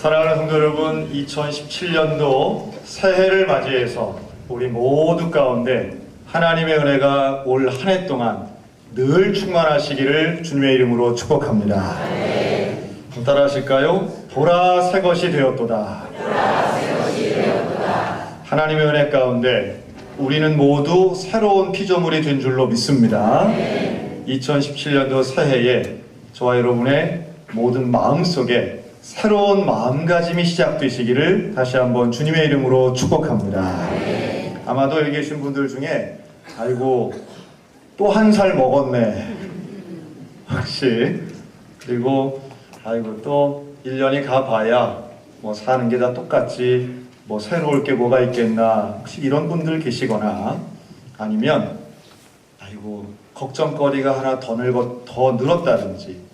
사랑하는 성도 여러분, 2017년도 새해를 맞이해서 우리 모두 가운데 하나님의 은혜가 올 한 해 동안 늘 충만하시기를 주님의 이름으로 축복합니다. 따라 하실까요? 보라 새 것이 되었도다. 하나님의 은혜 가운데 우리는 모두 새로운 피조물이 된 줄로 믿습니다. 2017년도 새해에 저와 여러분의 모든 마음 속에 새로운 마음가짐이 시작되시기를 다시 한번 주님의 이름으로 축복합니다. 아마도 여기 계신 분들 중에 아이고 또 한 살 먹었네. 혹시 그리고 아이고 또 1년이 가봐야 뭐 사는 게 다 똑같지 뭐 새로울 게 뭐가 있겠나 혹시 이런 분들 계시거나 아니면 아이고 걱정거리가 하나 더 늘었 더 늘었다든지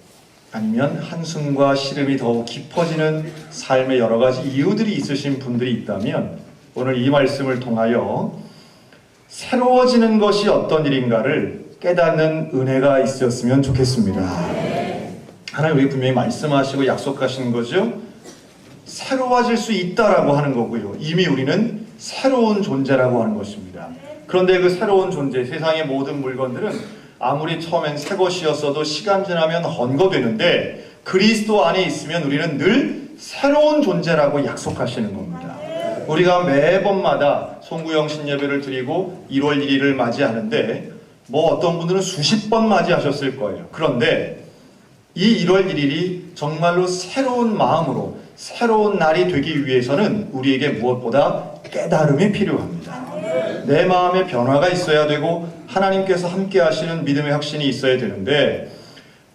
아니면 한숨과 시름이 더욱 깊어지는 삶의 여러 가지 이유들이 있으신 분들이 있다면 오늘 이 말씀을 통하여 새로워지는 것이 어떤 일인가를 깨닫는 은혜가 있었으면 좋겠습니다. 하나님 분명히 말씀하시고 약속하시는 거죠. 새로워질 수 있다라고 하는 거고요. 이미 우리는 새로운 존재라고 하는 것입니다. 그런데 그 새로운 존재, 세상의 모든 물건들은 아무리 처음엔 새 것이었어도 시간 지나면 헌거되는데 그리스도 안에 있으면 우리는 늘 새로운 존재라고 약속하시는 겁니다. 우리가 매번마다 송구영 신예배를 드리고 1월 1일을 맞이하는데 뭐 어떤 분들은 수십 번 맞이하셨을 거예요. 그런데 이 1월 1일이 정말로 새로운 마음으로 새로운 날이 되기 위해서는 우리에게 무엇보다 깨달음이 필요합니다. 내 마음에 변화가 있어야 되고 하나님께서 함께 하시는 믿음의 확신이 있어야 되는데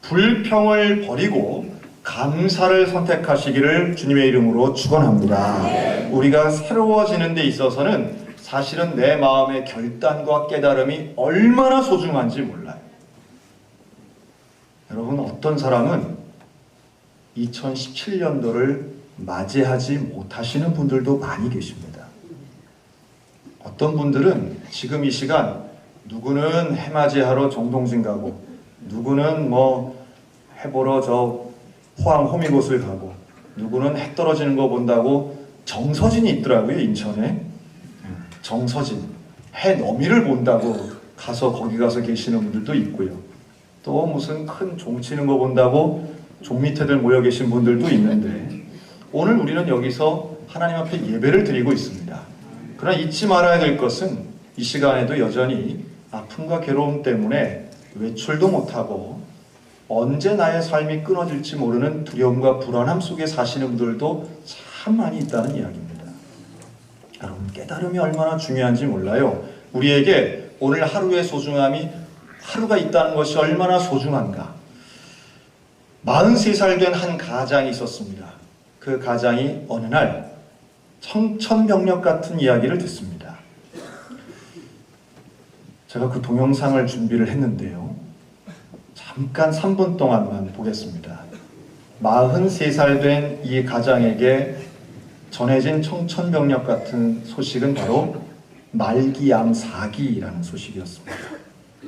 불평을 버리고 감사를 선택하시기를 주님의 이름으로 축원합니다. 우리가 새로워지는 데 있어서는 사실은 내 마음의 결단과 깨달음이 얼마나 소중한지 몰라요. 여러분 어떤 사람은 2017년도를 맞이하지 못하시는 분들도 많이 계십니다. 어떤 분들은 지금 이 시간 누구는 해맞이하러 정동진 가고 누구는 뭐 해보러 저 포항 호미곶을 가고 누구는 해 떨어지는 거 본다고 정서진이 있더라고요 인천에 정서진 해 너미를 본다고 가서 거기 가서 계시는 분들도 있고요. 또 무슨 큰 종 치는 거 본다고 종 밑에들 모여 계신 분들도 있는데 오늘 우리는 여기서 하나님 앞에 예배를 드리고 있습니다. 그러나 잊지 말아야 될 것은 이 시간에도 여전히 아픔과 괴로움 때문에 외출도 못하고 언제 나의 삶이 끊어질지 모르는 두려움과 불안함 속에 사시는 분들도 참 많이 있다는 이야기입니다. 여러분 깨달음이 얼마나 중요한지 몰라요. 우리에게 오늘 하루의 소중함이 하루가 있다는 것이 얼마나 소중한가. 43살 된 한 가장이 있었습니다. 그 가장이 어느 날 청천벽력 같은 이야기를 듣습니다. 제가 그 동영상을 준비를 했는데요. 잠깐 3분 동안만 보겠습니다. 43살 된 이 가장에게 전해진 청천벽력 같은 소식은 바로 말기암 사기라는 소식이었습니다.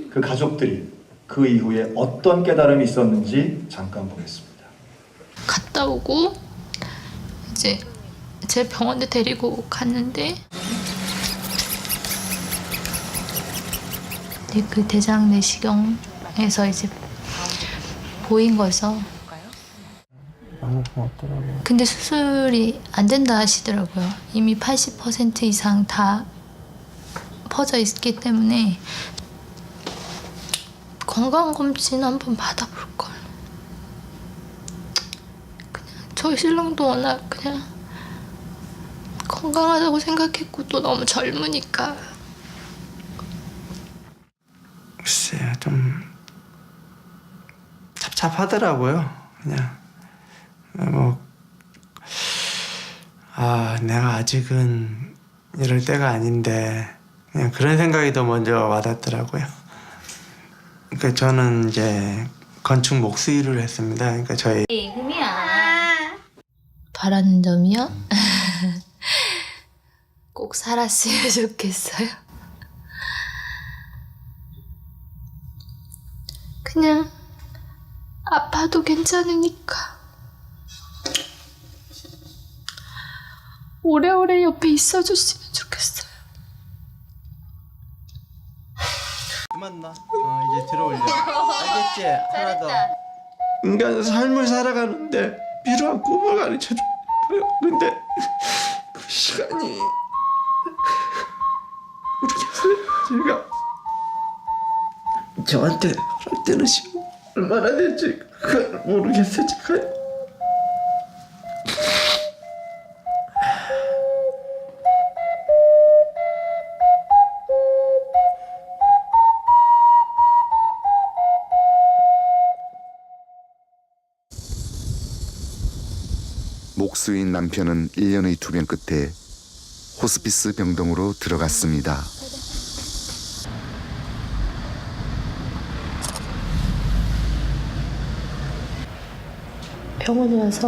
그 가족들이 그 이후에 어떤 깨달음이 있었는지 잠깐 보겠습니다. 갔다 오고 이제 제 병원에 데리고 갔는데 이제 그 대장 내시경에서 이제 보인 거죠. 근데 수술이 안 된다 하시더라고요. 이미 80% 이상 다 퍼져 있기 때문에 건강검진 한번 받아볼 걸. 그냥 저희 신랑도 워낙 그냥 건강하다고 생각했고 또 너무 젊으니까 좀 답답하더라고요. 그냥 뭐 아, 내가 아직은 이럴 때가 아닌데 그냥 그런 생각이 더 먼저 와닿더라고요. 그러니까 저는 이제 건축 목수일을 했습니다. 그러니까 저희 바라는 점이요? 꼭 살았으면 좋겠어요. 그냥 아파도 괜찮으니까. 오래오래 옆에 있어줬으면 좋겠어요. 그만 나. 어 이제 들어올려. 알겠지? 하나 더. 인간 삶을 살아가는데 필요한 꿈을 가르쳐 줘. 근데 그 시간이 모르겠어요. 제가 저한테 할 때는 시간 얼마나 될지 그걸 모르겠어요. 제가. 목수인 남편은 1년의 투병 끝에 호스피스 병동으로 들어갔습니다. 병원에 와서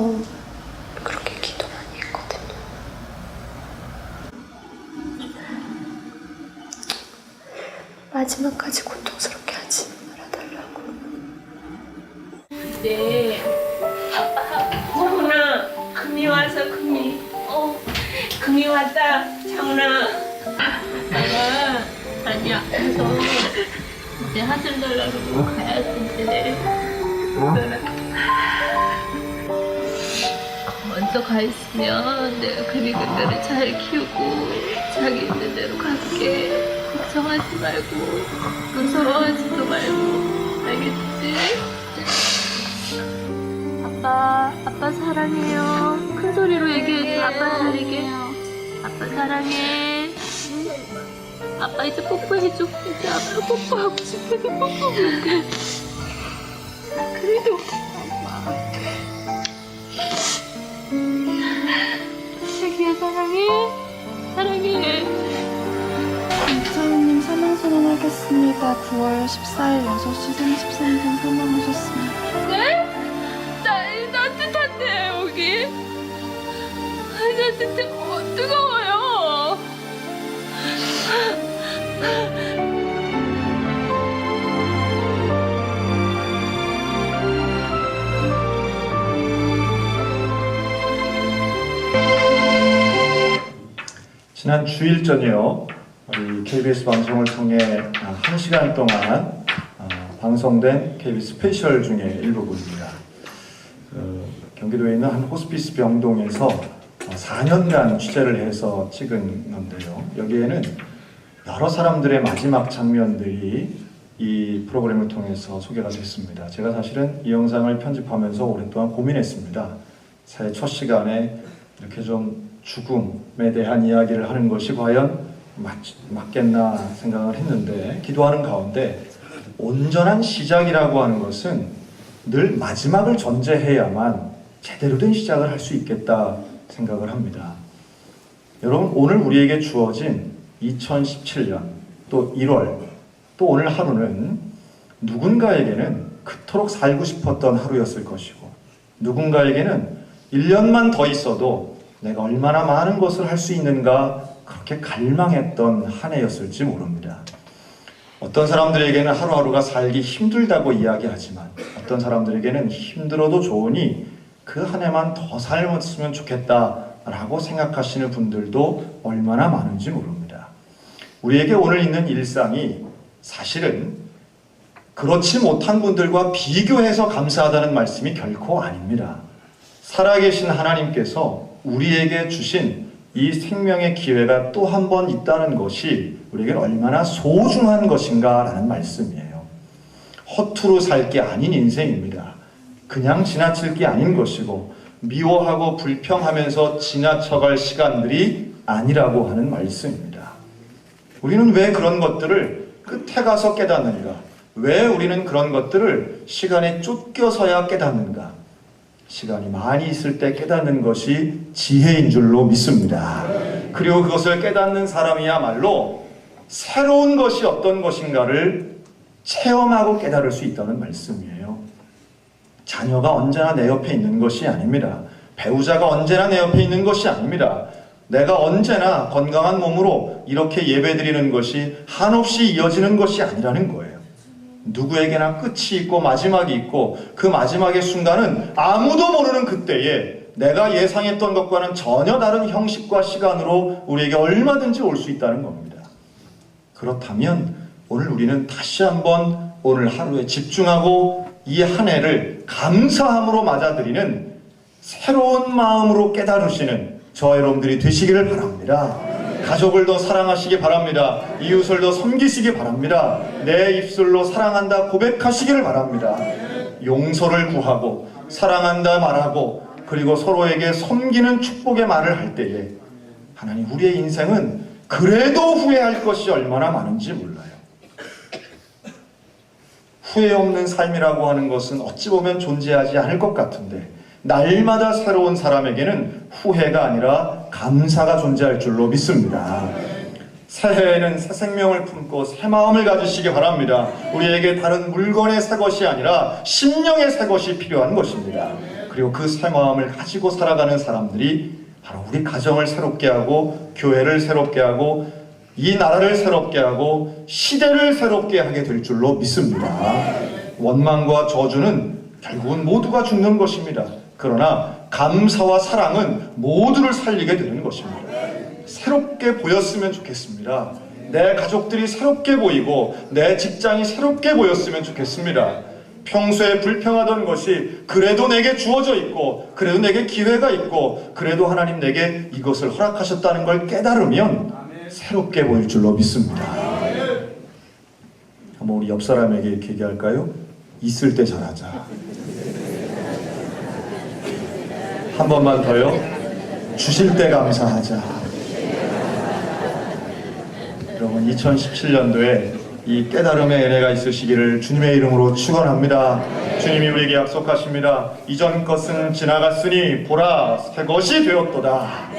그렇게 기도 많이 했거든요. 마지막까지 고통스럽게 하지 말아달라고. 네. 장훈아, 금이 와서 금이. 어, 금이 왔다. 장훈아. 내가 많이 아파서 이제 하늘 나라로 가야 되는데. 먼저 가 있으면 내가 금이 그때를 잘 키우고 자기 있는 대로 갈게. 걱정하지 말고 무서워하지도 말고 알겠지? 아빠, 아빠 사랑해요. 큰 소리로 얘기해줘. 아빠 사랑해. 아빠 사랑해. 아빠 이제 뽀뽀해줘. 이제 아빠 뽀뽀하고 싶은데 뽀뽀할게. 그래도 사랑해. 사랑해. 이차우님 사망 선언하겠습니다. 9월 14일 6시 33분 사망하셨습니다. 네? 나, 따뜻한데, 여기? 따뜻해, 어, 뜨거워요. 지난 주일 저녁 이 KBS 방송을 통해 아, 한 시간 동안 아, 방송된 KBS 스페셜 중에 일부분입니다. 그 경기도에 있는 한 호스피스 병동에서 어, 4년간 취재를 해서 찍은 건데요. 여기에는 여러 사람들의 마지막 장면들이 이 프로그램을 통해서 소개가 됐습니다. 제가 사실은 이 영상을 편집하면서 오랫동안 고민했습니다. 새해 첫 시간에 이렇게 좀 죽음에 대한 이야기를 하는 것이 과연 맞, 맞겠나 생각을 했는데 기도하는 가운데 온전한 시작이라고 하는 것은 늘 마지막을 전제해야만 제대로 된 시작을 할 수 있겠다 생각을 합니다. 여러분 오늘 우리에게 주어진 2017년 또 1월 또 오늘 하루는 누군가에게는 그토록 살고 싶었던 하루였을 것이고 누군가에게는 1년만 더 있어도 내가 얼마나 많은 것을 할 수 있는가 그렇게 갈망했던 한 해였을지 모릅니다. 어떤 사람들에게는 하루하루가 살기 힘들다고 이야기하지만 어떤 사람들에게는 힘들어도 좋으니 그 한 해만 더 살았으면 좋겠다라고 생각하시는 분들도 얼마나 많은지 모릅니다. 우리에게 오늘 있는 일상이 사실은 그렇지 못한 분들과 비교해서 감사하다는 말씀이 결코 아닙니다. 살아계신 하나님께서 우리에게 주신 이 생명의 기회가 또 한 번 있다는 것이 우리에게는 얼마나 소중한 것인가라는 말씀이에요. 허투루 살 게 아닌 인생입니다. 그냥 지나칠 게 아닌 것이고 미워하고 불평하면서 지나쳐갈 시간들이 아니라고 하는 말씀입니다. 우리는 왜 그런 것들을 끝에 가서 깨닫는가? 왜 우리는 그런 것들을 시간에 쫓겨서야 깨닫는가? 시간이 많이 있을 때 깨닫는 것이 지혜인 줄로 믿습니다. 그리고 그것을 깨닫는 사람이야말로 새로운 것이 어떤 것인가를 체험하고 깨달을 수 있다는 말씀이에요. 자녀가 언제나 내 옆에 있는 것이 아닙니다. 배우자가 언제나 내 옆에 있는 것이 아닙니다. 내가 언제나 건강한 몸으로 이렇게 예배드리는 것이 한없이 이어지는 것이 아니라는 거예요. 누구에게나 끝이 있고 마지막이 있고 그 마지막의 순간은 아무도 모르는 그때에 내가 예상했던 것과는 전혀 다른 형식과 시간으로 우리에게 얼마든지 올 수 있다는 겁니다. 그렇다면 오늘 우리는 다시 한번 오늘 하루에 집중하고 이 한 해를 감사함으로 맞아들이는 새로운 마음으로 깨달으시는 저와 여러분들이 되시기를 바랍니다. 가족을 더 사랑하시기 바랍니다. 이웃을 더 섬기시기 바랍니다. 내 입술로 사랑한다 고백하시기를 바랍니다. 용서를 구하고 사랑한다 말하고 그리고 서로에게 섬기는 축복의 말을 할 때에 하나님 우리의 인생은 그래도 후회할 것이 얼마나 많은지 몰라요. 후회 없는 삶이라고 하는 것은 어찌 보면 존재하지 않을 것 같은데 날마다 새로운 사람에게는 후회가 아니라 감사가 존재할 줄로 믿습니다. 새해에는 새 생명을 품고 새 마음을 가지시기 바랍니다. 우리에게 다른 물건의 새 것이 아니라 심령의 새 것이 필요한 것입니다. 그리고 그 새 마음을 가지고 살아가는 사람들이 바로 우리 가정을 새롭게 하고 교회를 새롭게 하고 이 나라를 새롭게 하고 시대를 새롭게 하게 될 줄로 믿습니다. 원망과 저주는 결국은 모두가 죽는 것입니다. 그러나 감사와 사랑은 모두를 살리게 되는 것입니다. 새롭게 보였으면 좋겠습니다. 내 가족들이 새롭게 보이고 내 직장이 새롭게 보였으면 좋겠습니다. 평소에 불평하던 것이 그래도 내게 주어져 있고 그래도 내게 기회가 있고 그래도 하나님 내게 이것을 허락하셨다는 걸 깨달으면 새롭게 보일 줄로 믿습니다. 한번 우리 옆 사람에게 얘기할까요? 있을 때 잘하자. 한 번만 더요. 주실 때 감사하자. 여러분 2017년도에 이 깨달음의 은혜가 있으시기를 주님의 이름으로 축원합니다. 주님이 우리에게 약속하십니다. 이전 것은 지나갔으니 보라 새 것이 되었도다.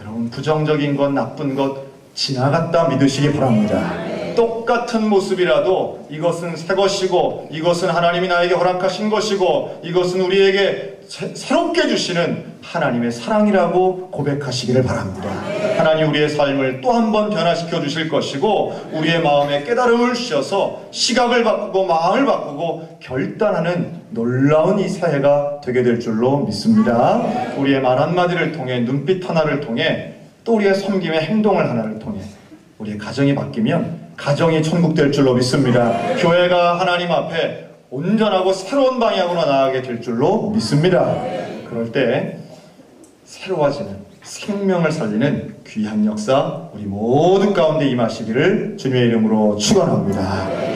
여러분 부정적인 것 나쁜 것 지나갔다 믿으시기 바랍니다. 똑같은 모습이라도 이것은 새 것이고 이것은 하나님이 나에게 허락하신 것이고 이것은 우리에게 새- 새롭게 주시는 하나님의 사랑이라고 고백하시기를 바랍니다. 하나님 우리의 삶을 또 한 번 변화시켜 주실 것이고 우리의 마음에 깨달음을 주셔서 시각을 바꾸고 마음을 바꾸고 결단하는 놀라운 이 새해가 되게 될 줄로 믿습니다. 우리의 말 한마디를 통해 눈빛 하나를 통해 또 우리의 섬김의 행동을 하나를 통해 우리의 가정이 바뀌면 가정이 천국 될 줄로 믿습니다. 교회가 하나님 앞에 온전하고 새로운 방향으로 나아가게 될 줄로 믿습니다. 그럴 때 새로워지는 생명을 살리는 귀한 역사 우리 모두 가운데 임하시기를 주님의 이름으로 축원합니다.